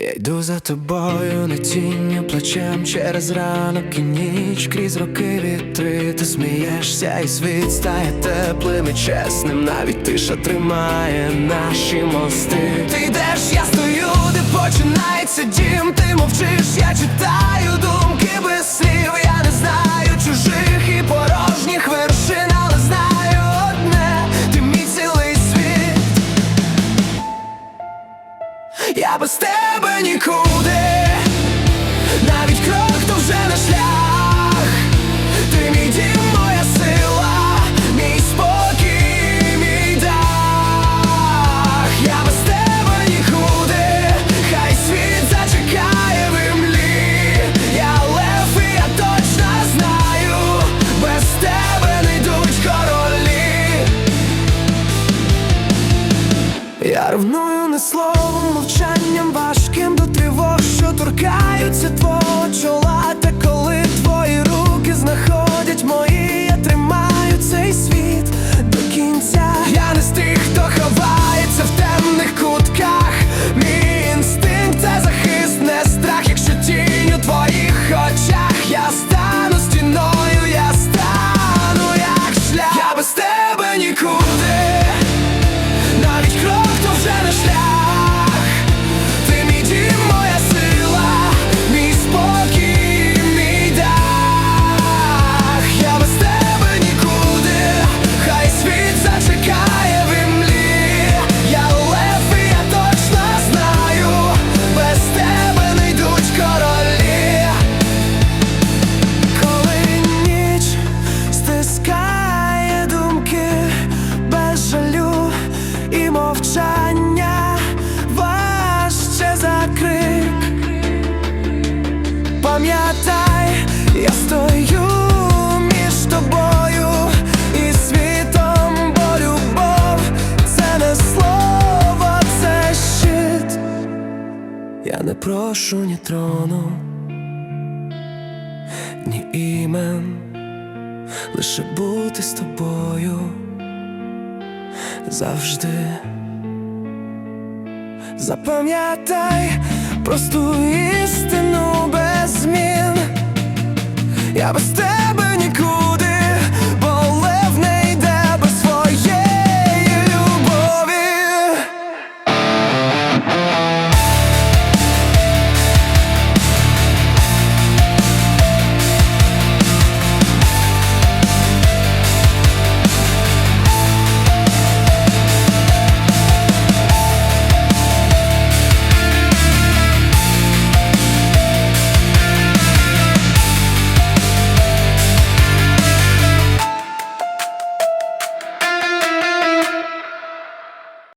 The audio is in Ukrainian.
Я йду за тобою на тінню плачем через ранок і ніч крізь роки вітри ти смієшся, і світ стає теплим і чесним. Навіть тиша тримає наші мости. Ти йдеш, я стою, де починається дім. Ти мовчиш, я читаю тебе нікуди, навіть крок то вже не шлях. Ти мій дім, моя сила, мій спокій, мій дах. Я без тебе нікуди, хай світ зачекає в імлі. Я лев, і я точно знаю, без тебе не йдуть королі. Я ревную торкаються твого чола. Та коли твої руки знаходять мої, я тримаю цей світ до кінця. Я не з тих, хто ховається в темних кутках. Мій інстинкт це захист, не страх, якщо тінь у твоїх очах. Я стану стіною, я стану як шлях. Я без тебе нікуди. Я стою між тобою і світом, бо це не слово, це щит. Я не прошу ні трону ні імен, лише бути з тобою завжди. Запам'ятай просту істину. Я без тебе